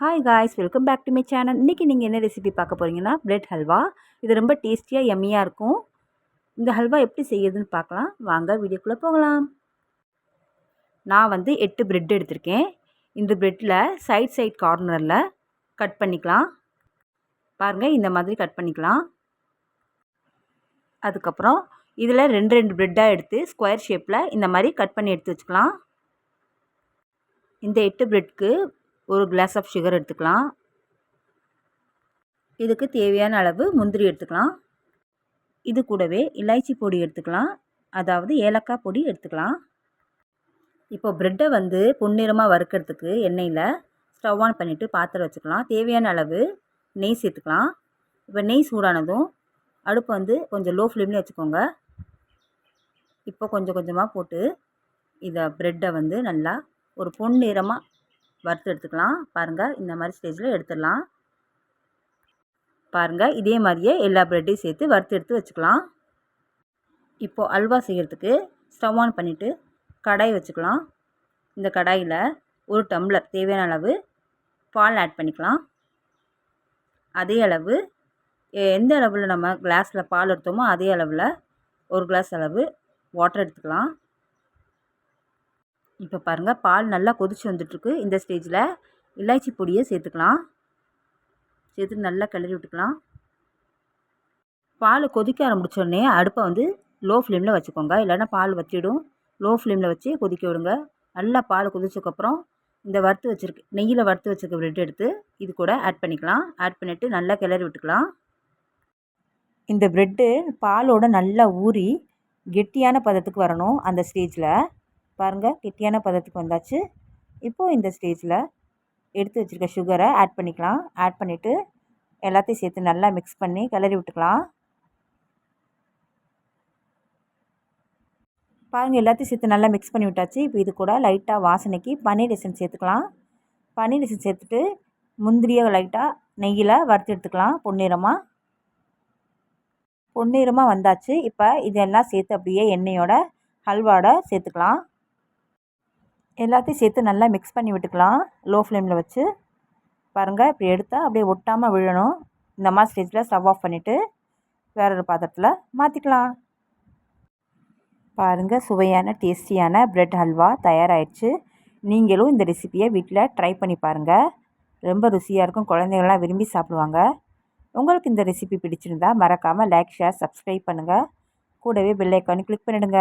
Hi guys welcome back to my channel இன்றைக்கி நீங்கள் என்ன ரெசிபி பார்க்க போகிறீங்கன்னா பிரெட் ஹல்வா இது ரொம்ப டேஸ்டியாக எம்மியாக இருக்கும். இந்த ஹல்வா எப்படி செய்யுதுன்னு பார்க்கலாம். வாங்க வீடியோக்குள்ளே போகலாம். நான் வந்து எட்டு பிரெட் எடுத்திருக்கேன். இந்த பிரெட்டில் சைட் சைட் கார்னரில் கட் பண்ணிக்கலாம். பாருங்கள் இந்த மாதிரி கட் பண்ணிக்கலாம். அதுக்கப்புறம் இதில் ரெண்டு ரெண்டு ப்ரெட்டாக எடுத்து ஸ்கொயர் ஷேப்பில் இந்த மாதிரி கட் பண்ணி எடுத்து வச்சுக்கலாம். இந்த எட்டு ப்ரெட்க்கு ஒரு கிளாஸ் ஆஃப் சுகர் எடுத்துக்கலாம். இதுக்கு தேவையான அளவு முந்திரி எடுத்துக்கலாம். இது கூடவே இலாய்ச்சி பொடி எடுத்துக்கலாம். அதாவது ஏலக்காய் பொடி எடுத்துக்கலாம். இப்போ ப்ரெட்டை வந்து பொன்னிறமாக வறுக்கிறதுக்கு எண்ணெயில் ஸ்டவ் ஆன் பண்ணிவிட்டு பாத்திரம் வச்சுக்கலாம். தேவையான அளவு நெய் சேர்த்துக்கலாம். இப்போ நெய் சூடானதும் அடுப்பு வந்து கொஞ்சம் லோ ஃப்ளேம்லேயே வச்சுக்கோங்க. இப்போ கொஞ்சம் கொஞ்சமாக போட்டு இதை ப்ரெட்டை வந்து நல்லா ஒரு பொன்னிறமாக வறுத்து எடுத்துக்கலாம். பாருங்கள் இந்த மாதிரி ஸ்டேஜில் எடுத்துடலாம். பாருங்கள் இதே மாதிரியே எல்லா ப்ரெட்டையும் சேர்த்து வறுத்து எடுத்து வச்சுக்கலாம். இப்போது அல்வா செய்கிறதுக்கு ஸ்டவ் ஆன் பண்ணிவிட்டு கடாய் வச்சுக்கலாம். இந்த கடாயில் ஒரு டம்ளர் தேவையான அளவு பால் ஆட் பண்ணிக்கலாம். அதே அளவு எந்த அளவில் நம்ம கிளாஸில் பால் எடுத்தோமோ அதே அளவில் ஒரு கிளாஸ் அளவு வாட்டர் எடுத்துக்கலாம். இப்போ பாருங்கள் பால் நல்லா கொதிச்சு வந்துட்டுருக்கு. இந்த ஸ்டேஜில் இலாய்ச்சி பொடியை சேர்த்துக்கலாம். சேர்த்து நல்லா கிளறி விட்டுக்கலாம். பால் கொதிக்க ஆரம்பித்தோடனே அடுப்பை வந்து லோ ஃப்ளேமில் வச்சுக்கோங்க. இல்லைன்னா பால் வற்றிடும் லோ ஃப்ளேமில் வச்சு கொதிக்க விடுங்க. நல்லா பால் கொதிச்சதுக்கப்புறம் இந்த வறுத்து வச்சுருக்கு நெய்யில் வறுத்து வச்சுருக்க ப்ரெட் எடுத்து இது கூட ஆட் பண்ணிக்கலாம். ஆட் பண்ணிவிட்டு நல்லா கிளறி விட்டுக்கலாம். இந்த ப்ரெட்டு பாலோடு நல்லா ஊறி கெட்டியான பதத்துக்கு வரணும் அந்த ஸ்டேஜில் பாருங்கள் கெட்டியான பதத்துக்கு வந்தாச்சு. இப்போது இந்த ஸ்டேஜில் எடுத்து வச்சுருக்க சுகரை ஆட் பண்ணிக்கலாம். ஆட் பண்ணிவிட்டு எல்லாத்தையும் சேர்த்து நல்லா மிக்ஸ் பண்ணி கிளறி விட்டுக்கலாம். பாருங்கள் எல்லாத்தையும் சேர்த்து நல்லா மிக்ஸ் பண்ணி விட்டாச்சு. இப்போ இது கூட லைட்டாக வாசனைக்கு பன்னீர் எசன் சேர்த்துக்கலாம். பன்னீர் எசன் சேர்த்துட்டு முந்திரியை லைட்டாக நெய்யில் வறுத்து எடுத்துக்கலாம் பொன்னிறமாக பொன்னிறமாக வந்தாச்சு. இப்போ இதெல்லாம் சேர்த்து அப்படியே எண்ணெயோட ஹல்வாட சேர்த்துக்கலாம். எல்லாத்தையும் சேர்த்து நல்லா மிக்ஸ் பண்ணி விட்டுக்கலாம். லோ ஃப்ளேமில் வச்சு. பாருங்கள் இப்படி எடுத்தால் அப்படியே ஒட்டாமல் விழணும். இந்த மாதிரி ஸ்டேஜில் ஸ்டவ் ஆஃப் பண்ணிவிட்டு வேற ஒரு பாத்திரத்தில் மாற்றிக்கலாம் பாருங்கள் சுவையான டேஸ்டியான ப்ரெட் ஹல்வா தயாராகிடுச்சு நீங்களும் இந்த ரெசிப்பியை வீட்டில் ட்ரை பண்ணி பாருங்கள் ரொம்ப ருசியாக இருக்கும். குழந்தைகள்லாம் விரும்பி சாப்பிடுவாங்க. உங்களுக்கு இந்த ரெசிபி பிடிச்சிருந்தா மறக்காமல் லைக் ஷேர் சப்ஸ்கிரைப் பண்ணுங்கள் கூடவே பெல்லைக்கானு கிளிக் பண்ணிவிடுங்க